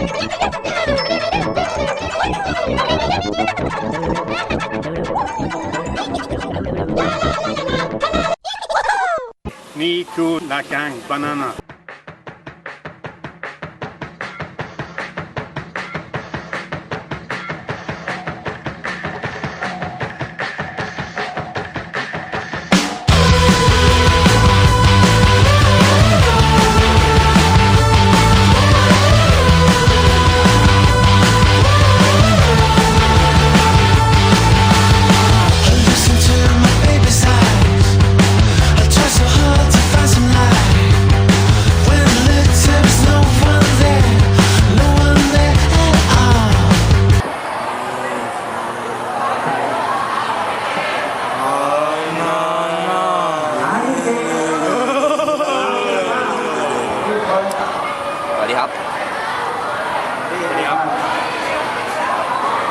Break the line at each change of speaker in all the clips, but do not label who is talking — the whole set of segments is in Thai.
นี่คือลา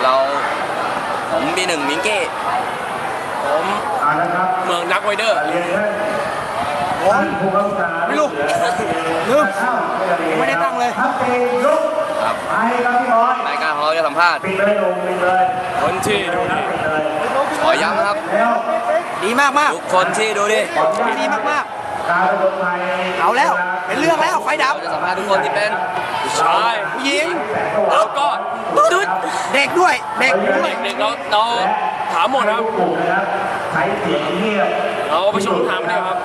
เราผมปีหนึ่งมิงเก้
ผมเมืองนักไวเดอร์ผมไม่รู้ลืมไม่ได้ตั้งเลย
ครับรายการของเราจะสัมภาษณ์
คนที่ดูดี
ขอย้ำนะครับ
ดีมากมาก
ทุกคนที่ดูดิ
ดีมากมาก เอาแล้ว เป็นเรื่องแล้ว ไฟดับ
เราจะสัมภาษณ์ทุกคนที่เป็น
ผู้ชายผู้หญิงแล้วก็ตุ๊ดเด็กด้วย เด็กด้วย เด็กเราเราถามหมดครับเราประชุมถามเนี่ยครับ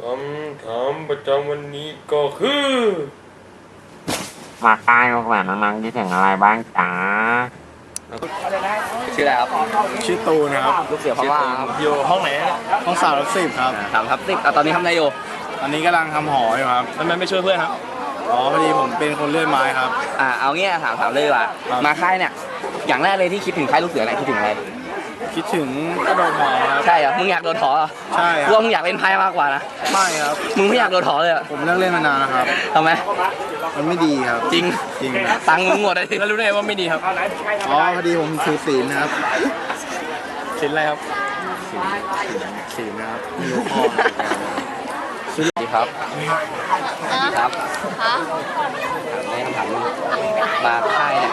คำถามประจำวันนี้ก็คือ
มาใกล้ลูกหลานน้องๆคิดถึงอะไรบ้างจ๋า
ชื่ออะไรครับ
ชื่อตูนะครับ
ลูกเสือพม่าครับ
อยู่ห้องไหนห้องสามทับสิบครับ
ถามครับสิบอะตอนนี้ทำอะไรอยู่
ตอนนี้กำลังทำหออยู่ครับ
ทำไมไม่ช่วยเพื่อนครับ
อ๋อพอดีผมเป็นคนเลื่อยไม้ครับ
อ่าเอาเงี้ยถามถามเลยดีกว่า
ครับ
มาค่ายเนี่ยอย่างแรกเลยที่คิดถึงค่ายลูกเสืออะไรคิดถึงอะไร
คิดถึงกระโดดหอครับ
ใช่เหรอ มึงอยากโดนถอเหรอ
ใช่ค
กู
รับ
ว่ามึงอยากเล่นไพ่มากกว่านะ
ไม่ครับ
มึงไม่อยากโดนถอเลยเหรอ
ผมเลิกเล่นมานานแล้วครับ
ทำไม
มันไม่ดีครับ
จริง
จริงครับ
ตังค์มึงหมดเลยที
แล้วรู้ได้ไงว่าไม่ดีครับ
อ๋อพอดีผมถือศีลนะครับ
สินอะไรครับ
ศีลนะครับไม่รู้ข้อ
สวัสดีครับสวัสดีครับ
ฮะ
ในคำถามหนึงมาค่ายเนี่ย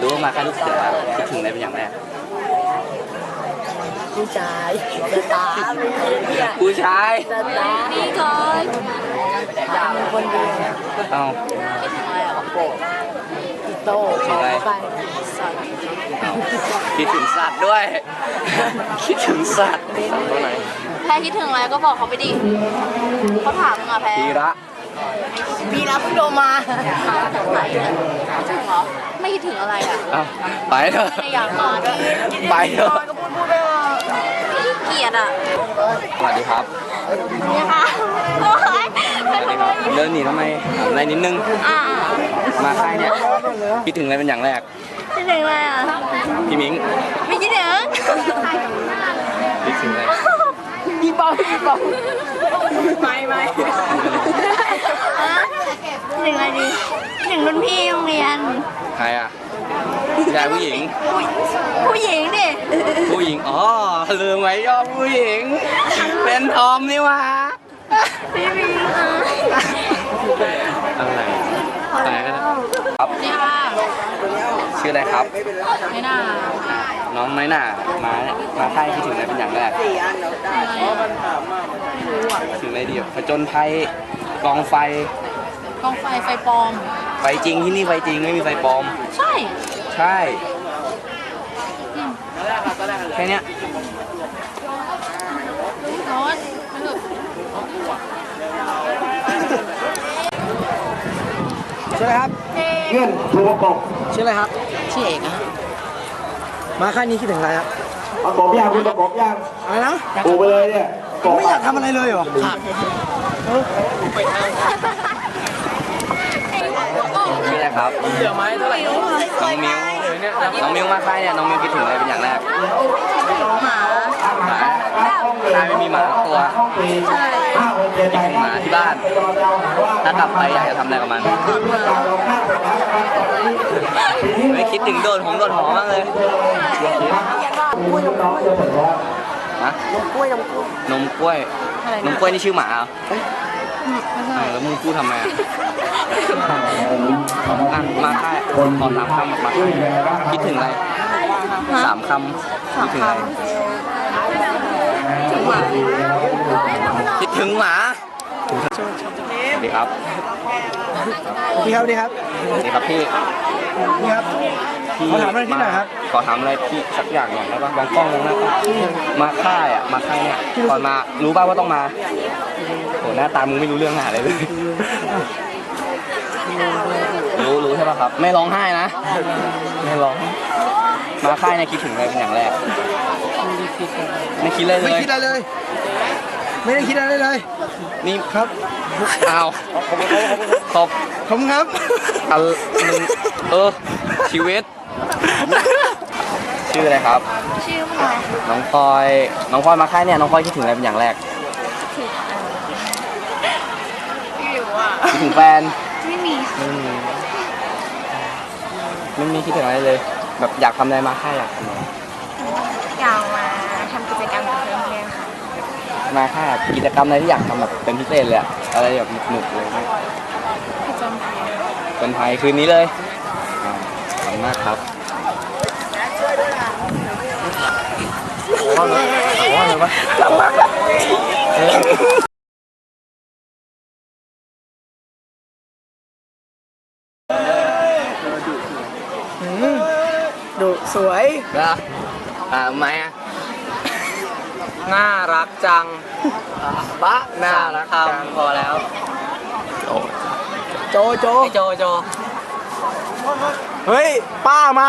รู้ว่ามาค่ายลูกเสือคิดถึงอะไรเป็นอย่างแรก
ผู้ชายจะตามเนี่ย
ผู้ชาย
จะตามนี่ก่อนอยากเป็นคนดี
เอ้า
คิดถึงอะไรอะโปะติโต้
คิดถึงอะไร
ไปสัตว์
เอ้าคิดถึงสัตว์ด้วย คิดถึงสัตว์ตัวไหน
แพ้คิดถึงอะไรก็บอกเขาไปดิเขาถามมึงอะแพ้
พีระ
มีแล้วเพิ่งโดนมาไหนเนี่ยคิดถึงเหรอไม่คิดถึงอะไรอะ
เอ้าไปเถอะ
ไม่อยากนอน
ไปเถอะ
ก็พูดพูดไปเถอะ ขี้เกียจอะ
สวัสดีครับ
นี่ค่ะโอ๊ย
สวัสดีครับเดินหนีทำไมถามอะไรนิดนึง
อ่า
มาค่ายเนี่ยคิดถึงอะไรเป็นอย่างแรก
คิดถึงอะไรอะ
พี่มิ้ง
ไม่คิดถึง
คิดถึงอะไร
พี่บอลพี่บอลไม่ไม่หนึ่งอะไรดีหนึ่งรุ่นพี่โรงเรียน
ใครอะผู้ชายผู้หญิง
ผู้หญิงดิ
ผู้หญิง อ๋อ ลืมไว้ยอมผู้หญิง เป็นทอมนี่หวะ
พี่มิงอะ
อะไรอะไรกันนะครับ
นี่ค่ะ
ชื่ออะไรครับ
ไม่น่า
อะน้องน้อยหน่ามาเนี่ยมาค่ายคิดถึงอะไรเป็นอย่างแรกคิดถึงอะไรดีอะผจญภัยกองไฟ
กองไฟไฟปลอม
ไฟจริงที่นี่ไฟจริงไม่มีไฟปลอม
ใช่
ใช่ แค่เนี้ย
ร้อนมันแบบ
ชื่ออะไรครับ
เท่
ชื่ออะไรครับ
ชื่อเอกอะ
มาค่ายนี้คิดถึงอะไรครับ
ประกบย่างคุณประกบย่าง
อะไรนะ
ปูไปเลยเนี่ยกบ
ไม่อยากทำอะไรเลยเหรอ
ชื่ออะไรครับ
เหลือไม้เท่าไหร่
น้องมิว น้องมิวมาค่ายเนี่ยน้องมิวคิดถึงอะไรเป็นอย่างแรก
หมา
หมาค่ายไม่มีหมาสักตัว
ใช่
คิดถึงหมาที่บ้าน ถ้ากลับไปอยากจะทำอะไรกับมันไม่คิดถึงโดนหงโดนหอมบ้างเลย
น้องจะถึงแล้ว
ฮะ
นมกล้วยนมกล้วย
นมกล้วย
อะไร
นม
นะ
กล้วยนี่ชื่อหมาเหรอ
ไม่ใช่
อ้าวแล้วมึงพูดทำไมอะอะมาค่ายขอสามคำมาค่ายคิดถึงอะไรสามคำคิดถึงอะไร
ถึงหมา
คิดถึงหมาสวัสดีครับ
พี่ครับพี่ครับ
สวัสดีครับพี่
พี่ครับ
พี่
ขอถามอะไรที่หน่อยครับ
ขอถามอะไรพี่สักอย่างหน่อยได้ป่ะมองกล้องมองหน้ากล้องมาค่ายอะมาค่ายเนี่ยก่อนมารู้ป่าวว่าต้องมา โหหน้าตามึงไม่รู้เรื่องหาอะไรเลยรู้รู้ใช่ป่ะครับ ไม่ร้องไห้นะ ไม่ร้อง มาค่ายเนี่ยคิดถึงอะไรเป็นอย่างแรก ไม่คิดเลยเล
ไม่
ย
คิดอะไรเลย ไม่ได้คิดอะไรเลย
นี่
ครับ
อ้าวขอบ
ขอบคุณครับ
อันหนึ่งเออ ชีวิต ชื่ออะไรครับ
ชื่อพลอย
น้องพลอย น้องพลอยมาค่ายเนี่ยน้องพลอยคิดถึงอะไรเป็นอย่างแรก
ไม่รู้อะ
คิด ถึงแฟน
ไม่มี
ไม่มีไม่มีคิดถึงอะไรเลย แบบอยากทำอะไรมาค่ายอยากทำอะไร
อยากมาทำกิจกรรมกับเพื่อนๆค่ะ
มาค่ายอะกิจกรรมอะไรที่อยากทำแบบเป็นพิเศษเลยอะอะไรแบบหนุกๆเลยไหม
ผจญภัย
เป็นไทยคืนนี้เลยอ่าขอบคุณมากครับขอเลยขอเลยปะลำบากอะ
ดูสวย
นะอ่าทำไมอะ
น่ารักจัง
บะน่ารักจังพอแล้ว
โจโจ
ไอโจโจ
เฮ้ย ป้ามา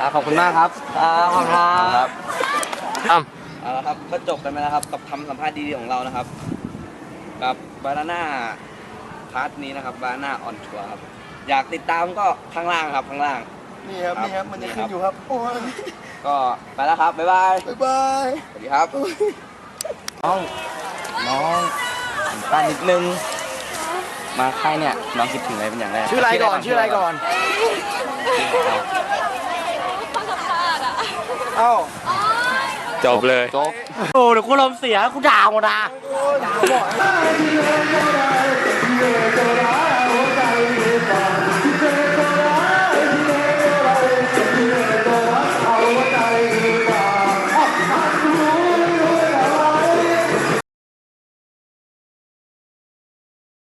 อ่าขอบคุณมากครับ
ขอบคุณครับ
ครับเอาละครับก็จบกันไปแล้วครับ กับคำสัมภาษณ์ดีๆของเรานะครับ กับบานาน่าพาร์ทนี้นะครับบานาน่าออนทัวร์ครับ อยากติดตามก็ข้างล่างครับข้างล่าง
นี่ครับนี่ครับมันจะ
นี่ครั
ขึ้
บ
นอยู่ครับโอ้ย
ก็ไปแล้วครับบ๊ายบาย
บ๊ายบาย
สวัสดีครับ น้องน้องถึงป้านนิดนึง มาค่ายเนี่ยน้องคิดถึงอะไรเป็นอย่างแรก
ชื่ออะไรก่อนชื่ออะไรก่อนเอ้า
จบเลย
จบ
โอ้เดี๋ยวกูลมเสียกูด่าหมดอะ
Thank you.